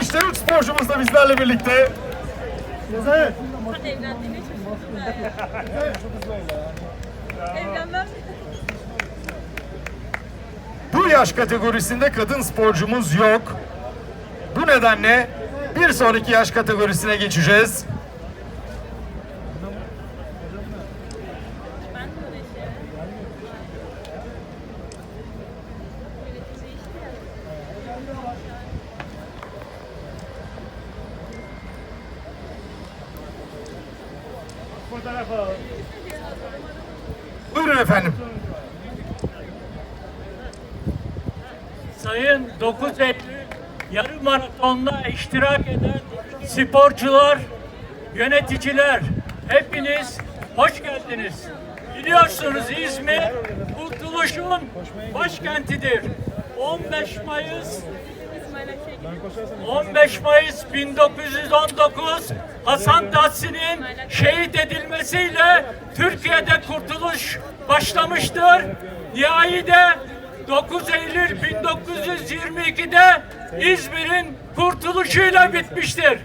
İşte üç sporcumuz da bizlerle birlikte. Bu yaş kategorisinde kadın sporcumuz yok. Bu nedenle bir sonraki yaş kategorisine geçeceğiz. Ben de öyle şey. Yönetici işte ya. Buyurun efendim. Sayın 9 Eylül yarım maratonda iştirak eden sporcular, yöneticiler hepiniz hoş geldiniz. Biliyorsunuz İzmir kurtuluşun başkentidir. 15 Mayıs 15 Mayıs 1919 Hasan Tahsin'in şehit edilmesiyle Türkiye'de kurtuluş başlamıştır. Nihai de 9 Eylül 1922'de İzmir'in kurtuluşuyla bitmiştir.